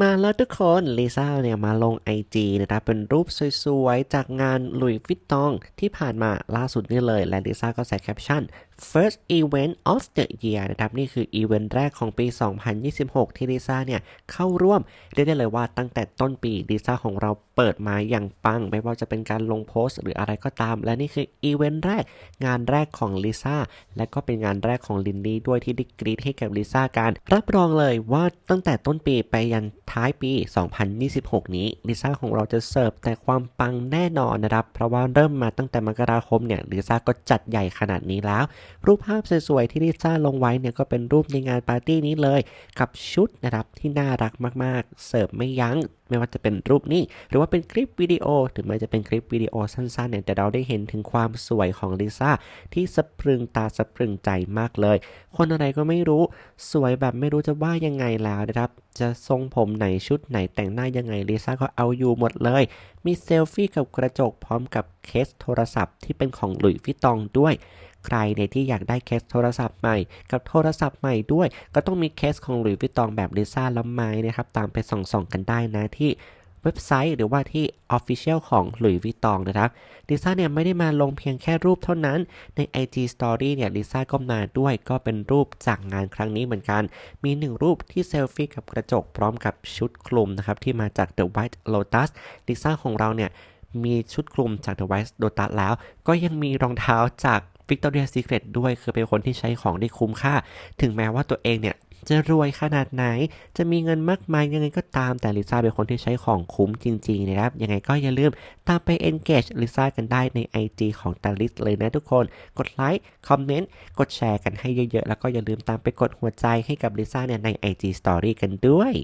มาแล้วทุกคนลิซ่าเนี่ยมาลง IG นะครับเป็นรูปสวยๆ จากงานหลุยส์วิตตองที่ผ่านมาล่าสุดนี่เลย และลิซ่าก็ใส่แคปชั่น first event of the year นะครับนี่คืออีเวนต์แรกของปี 2026 ที่ลิซ่าเนี่ยเข้าร่วมเรียกได้เลยว่าตั้งแต่ต้นปีลิซ่าของเราเปิดมาอย่างปัง ไม่ว่าจะเป็นการลงโพสต์หรืออะไรก็ตาม และนี่คืออีเวนต์แรกงานแรกของลิซ่าและก็เป็นงานแรกของลินนี่ด้วยที่ได้กรีดให้กับลิซ่ากันรับรองเลยว่าตั้งแต่ต้นปีไปยันท้ายปี 2026 นี้ลิซ่าของเราจะเสิร์ฟแต่ความปังแน่นอนนะครับเพราะว่าเริ่มมาตั้งแต่มกราคมเนี่ยลิซ่าก็จัดใหญ่ขนาดนี้แล้วรูปภาพสวยๆที่ลิซ่าลงไว้เนี่ยก็เป็นรูปในงานปาร์ตี้นี้เลย กับชุดนะครับที่น่ารักมากๆ เสิร์ฟไม่ยัง้ง ไม่ว่าจะเป็นรูปนี้ หรือว่าเป็นคลิปวิดีโอหรือไม่จะเป็นคลิปวิดีโอสั้นๆเนี่ยแต่เราได้เห็นถึงความสวยของลิซ่าที่สะพรึงตาสะพรึงใจมากเลย คนอะไรก็ไม่รู้สวยแบบไม่รู้จะว่ายังไงแล้วนะครับ จะทรงผมไหนชุดไหนแต่งหน้ายังไงลิซ่าก็เอาอยู่หมดเลย มีเซลฟี่กับกระจกพร้อมกับเคสโทรศัพท์ที่เป็นของหลุยส์วิตตองด้วย ใครในยที่อยากได้เคสโทรศัพท์ใหม่ กับโทรศัพท์ใหม่ด้วย ก็ต้องมีเคสของหลุยส์วิตตองแบบลิซ่าละไม้นะครับตามไปส่องๆกันได้นะที่เว็บไซต์หรือว่าที่ Official ของหลุยส์วิตตองนะครับลิซ่าเนี่ยไม่ได้มาลงเพียงแค่รูปเท่านั้น ใน IG Story เนี่ยลิซ่าก็มาด้วยก็เป็นรูปจากงานครั้งนี้เหมือนกัน มีหนึ่งรูปที่เซลฟี่กับกระจกพร้อมกับชุดคลุมนะครับที่มาจาก The White Lotus ลิซ่าของเราเนี่ยมีชุดคลุมจาก The White Lotus แล้ว ก็ยังมีรองเท้าจาก Victoria's Secret ด้วยคือเป็นคนที่ใช้ของได้คุ้มค่า ถึงแม้ว่าตัวเองเนี่ยจะรวยขนาดไหน จะมีเงินมากมายยังไงก็ตามแต่ลิซ่าเป็นคนที่ใช้ของคุ้มจริง ๆ นะครับ ยังไงก็อย่าลืมตามไป engage ลิซ่ากันได้ใน IG ของตาลิสเลยนะทุกคน กดไลค์ คอมเมนต์ กดแชร์กันให้เยอะ ๆ แล้วก็อย่าลืมตามไปกดหัวใจให้กับลิซ่าเนี่ยใน IG Story กันด้วย